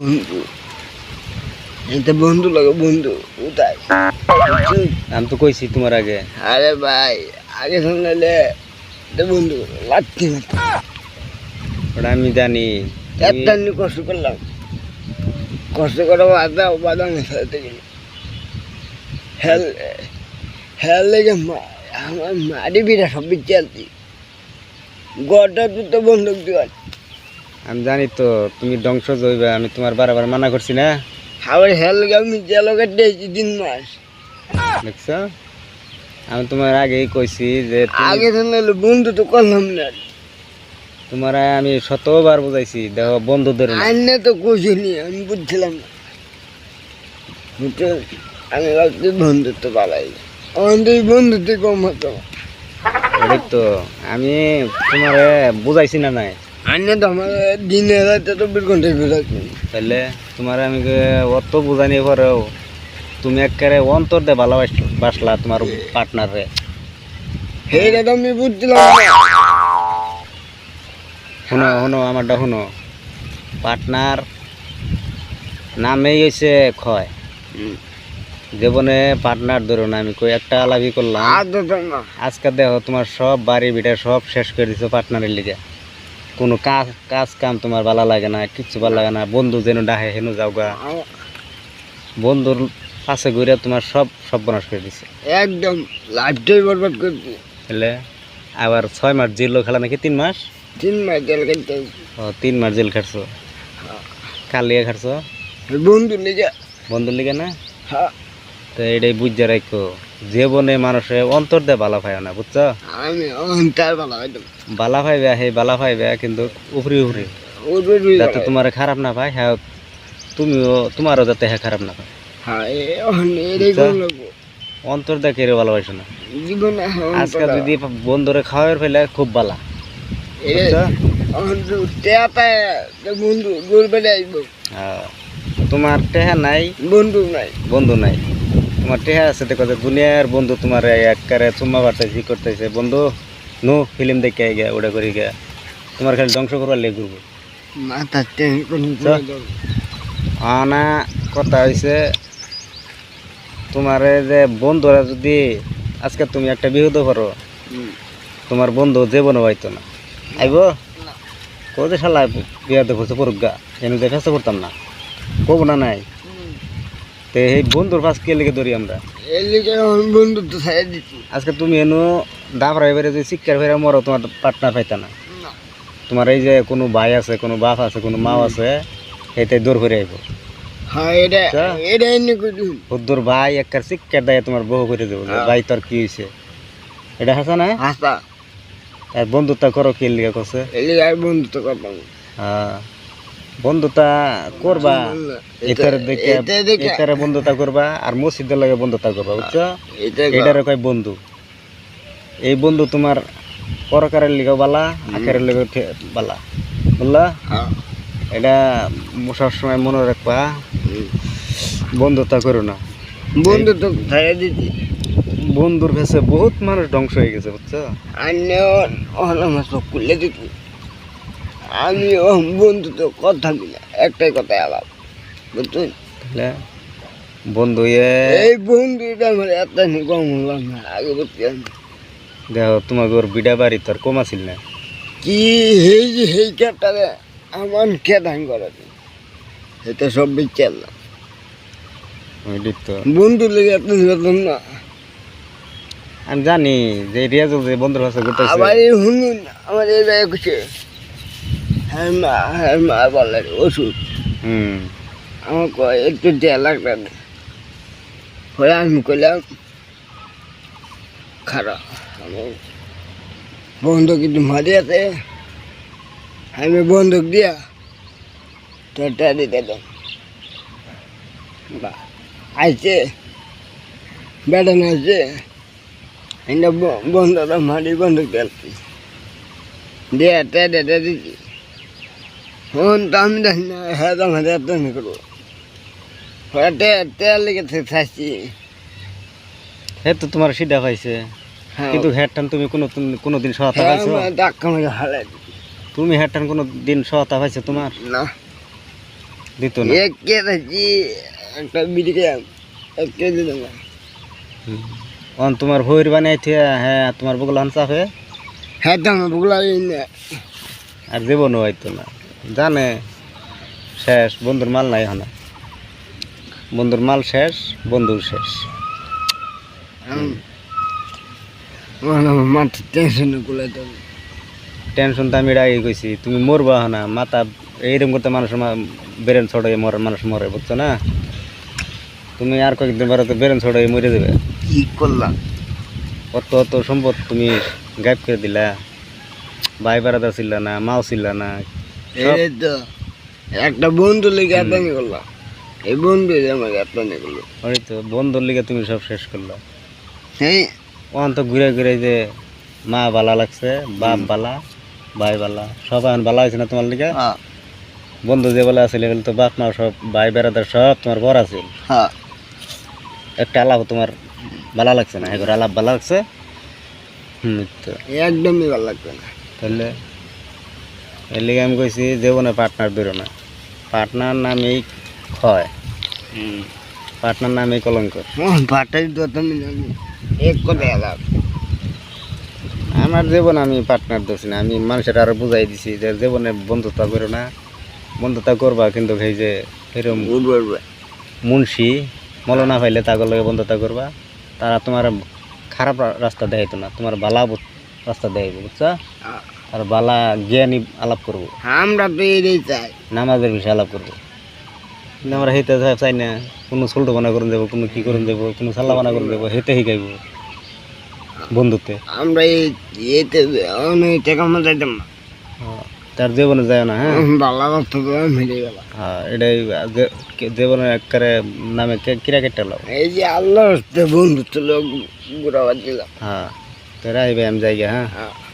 বন্ধু। এটা বন্ধু লাগে বন্ধু কোথায়? আমি তো কইছি তোমার আগে। আরে ভাই আগে শুনলে এটা বন্ধু লাগছে ওটা আমি জানি। একটা কষ্ট করলাম। কষ্ট করে বাদা বাদাম ফেলতে গেল। হেল হেল লেগে আমার মারি বিরা সব চলতি গড়টা তো বন্ধুক দিওয়ার আমি জানি তো তুমি ধ্বংস জইবে আমি তোমার বারবার মানা করছি না? আবার হেল আমি জেলো কাটিয়েছি তিন মাস। দেখছ? আমি তোমার আগেই কইছি যে আগে বন্ধু তো করলাম না। তোমার আমি শতবার বুঝাইছি দেখো বন্ধু ধরে না। আইনে তো কুছিনি আমি বুঝছিলাম না? আমি ভাবছি বন্ধুত্ব পালাই আমাদের বন্ধুত্ব কম হতো। তো আমি তোমার বুঝাইছি না নাই। আইনে তো আমার দিনে রাতে তো ঘন্টায় বেরোচ্ছি তাহলে তোমার আমি অত বুঝানি পরেও তুমি একেবারে অন্তর দিয়ে ভালোবাস বাসলা তোমার পার্টনার রে। সেইটা তো আমি বুঝছিলাম শুনো শুনো আমারটা শুনো। পার্টনার নামেই হয়েছে ক্ষয়। জীবনে পার্টনার ধরো না আমি কই একটা আলাপি করলাম। আজকে দেখো তোমার সব বাড়ি বিটা সব শেষ করে দিছো পার্টনারের লিগে। কোনো কাজ কাজ কাম তোমার ভালো লাগে না কিচ্ছু ভালো লাগে না বন্ধু যেন ডাহে হেন যাও গা। আ- বন্ধুর পাশে ঘুরে তোমার সব সব বনাশ করে দিছে। একদম লাইফটাই বরবাদ করছি তাহলে আবার ছয় মাস জেল খেলা নাকি তিন মাস? তিন মাস জেল কাটতে ও তিন মাস জেল খাটছো। কাল লিগে খাটছো? বন্ধু লেগে। বন্ধুর লিগে না? হ্যাঁ। তো এটাই বুঝতে রাখো জীবনে মানুষে অন্তর দিয়ে বালা পায় না বুঝছ? বালা পাইবে সেই বালা পাইবে কিন্তু উপরি উপরি। যাতে তোমার খারাপ না পায় হ্যাঁ তুমিও তোমারও যাতে হ্যাঁ খারাপ না পায়। অন্তর দিয়ে কেড়ে ভালোবাসো না। জীবনে আজকে যদি বন্ধুরে খাওয়ার ফেলে খুব বালা। হ্যাঁ। তোমার টেহা নাই বন্ধু নাই। বন্ধু নাই। তোমার টেহা আছে দেখো যে দুনিয়ার বন্ধু তোমার একবারে চুম্মা বাড়তেছে করতেছে। বন্ধু নো ফিল্ম দেখে গিয়া ওটা করি গিয়া তোমার খালি ধ্বংস করবার লেগে ঘুরবো? আনা কথা হয়েছে তোমার যে বন্ধুরা যদি আজকে তুমি একটা বিহুদ করো তোমার বন্ধু জীবনও পাইতো না। আইব? কোথায় শালা বিয়াতে করছে পড়ুক গা। এনে যে করতাম না। কব না নাই। তে এই বন্ধুর পাশ কে লেগে ধরি আমরা? বন্ধুত্ব ছাড়া আজকে তুমি এনো দাবরা এবারে যে শিক্ষার ফেরা মরো তোমার পার্টনার পাইতা না। তোমার এই যে কোনো ভাই আছে কোনো বাপ আছে কোনো মাও আছে এইটাই দূর করে আইব হ্যাঁ এটা আচ্ছা। এটা ভাই একবার শিক্ষার দেয় তোমার বহু করে দেবো হ্যাঁ। ভাই তোর কি হয়েছে এটা হাসা না? হাসা। আর বন্ধুতা করো কি লিগে করছে এর বন্ধুত্ব করতাম হ্যাঁ। বন্ধুতা করবা এটারে দেখে এটা এটারে বন্ধুতা করবা আর মসজিদের লাগে বন্ধুতা করবা বুঝছ? এটা এটারে কয় বন্ধু। এই বন্ধু তোমার পরকারের লিগেও বালা আখেরের লিগেও ঠি- বালা। বুঝলা? হ্যাঁ। এটা সব সময় মনে রাখবা। বন্ধুতা করো না। ছাড়া দিচ্ছি বন্ধুর কাছে বহুত মানুষ ধ্বংস হয়ে গেছে বুঝছ? আমার সব খুলে দিত। আমি ও তো কথা কিনা একটাই কথাই আলাপ বুঝছেন তাহলে বন্ধু এ এই বন্ধুটা আমার এত কম হলাম না আগে বুঝতে দেখো তোমাকে ওর বিডা বাড়ি তোর কম আছিল না। কি হেই যে হেই কেটারে আমার খেদান করে এটা সব বিচার না। বন্ধু লেগে এত বেতন না। আমি জানি যে রিয়াজুল যে বন্ধুর কাছে ঘুরতেছে আবার এই শুনুন আমার এই জায়গায় কিছু হ্যাঁ মা হ্যাঁ মা বলে ওষুধ। হুম। আমার কয় একটু দেয়া লাগবে না। হয়ে আমি কইলাম খারাপ। আমার বন্ধক কিন্তু মারি আছে। আমি বন্ধক দিয়া তোরটা দিতে দাম বা আইছে। বেড়ানো আছে এটা বন্ধটা মারি বন্ধক দিয়া টেটে দিচ্ছি হন তো আমি জানি না হ্যাঁ আমাদের এত করব। তে তেল লেগেছে থাকছি হে তো তোমার সিধা পাইছে হ্যাঁ। কিন্তু হেডটান তুমি কোনো কোনো দিন সহায়তা হ্যাঁ পাইছো? ধাক্কা মেরে হালাই তুমি হেডটান কোনো দিন সহায়তা পাইছো তোমার? না। দিত না। এক কেজি একটা বিড়ি খেলাম এক কেজি অন তোমার ভৈর বানাই থিয়া হ্যাঁ তোমার বগলা বগল হানসাফে হ্যাঁ বুকলা না। আর জীবনও হইতো না। জানে শেষ বন্ধুর মাল নাই হনা বন্ধুর মাল শেষ বন্ধুর শেষ। মাথা টেনশন তো টেনশন তো আমি আগে কইছি তুমি মরবা হনা মাথা এইরকম করতে মানুষ বেরেন ছড়াই মরে মানুষ মরে বুঝছ না? তুমি আর কয়েকদিন পরে তো বেরেন ছড়াই মরে যাবে। কি করলাম? অত অত সম্পদ তুমি গায়েব করে দিলা। ভাই বেড়াতে ছিল না মাও ছিল না এই তো একটা বন্ধু লেগে করলাম। এই বন্ধু আমাকে আতানি করল। ওই তো বন্ধুর লিগে তুমি সব শেষ করল। ওখান তো ঘুরে ঘুরে যে মা বালা লাগছে বাপ বালা ভাই বালা সব এখন বালা হয়েছে না তোমার লিগে? হ্যাঁ। বন্ধু যে বলে এগুলো তো বাপ মা সব ভাই বেড়াদার সব তোমার বড় আছে। হ্যাঁ। একটা আলাপ তোমার ভালো লাগছে না? এবার আলাপ ভালো লাগছে? হুম তো। একদমই ভালো লাগবে না। তাহলে এর লিগে আমি কইছি জীবনে পার্টনার ধরো না। পার্টনার নামেই ক্ষয়। পার্টনার নামেই কলঙ্ক। আমার জীবন আমি পার্টনার ধরছি না আমি মানুষের আরও বুঝাই দিছি যে জীবনে বন্ধুতা করো না। বন্ধুতা করবা কিন্তু এই যে এরকম মুন্সি মলনা পাইলে তাগর লগে বন্ধুতা করবা। তারা তোমার খারাপ রাস্তা দেখাইতো না তোমার বালা রাস্তা দেখাইবো বুঝছা? আর বালা জ্ঞানী আলাপ করব। আমরা তো এটাই চাই। নামাজের বিষয়ে আলাপ করব। কিন্তু আমরা হেতে চাই না কোনো ছোল্টো বানা করে দেবো কোনো কি করে দেবো কোনো সাল্লা বানা করে দেবো হেতে শিখাইব। বন্ধুতে আমরা এতে টাকা মতো দিতাম না। তার জীবনে যায় না হ্যাঁ? তো মিলে গেল। হ্যাঁ এটাই কে- একবারে নামে কিরা কেটে লাও এই যে আল্লাহ বন্ধু তো লোক ঘুরাবার দিলাম। হ্যাঁ তোরা আইবে আমি যাই হ্যাঁ? হ্যাঁ।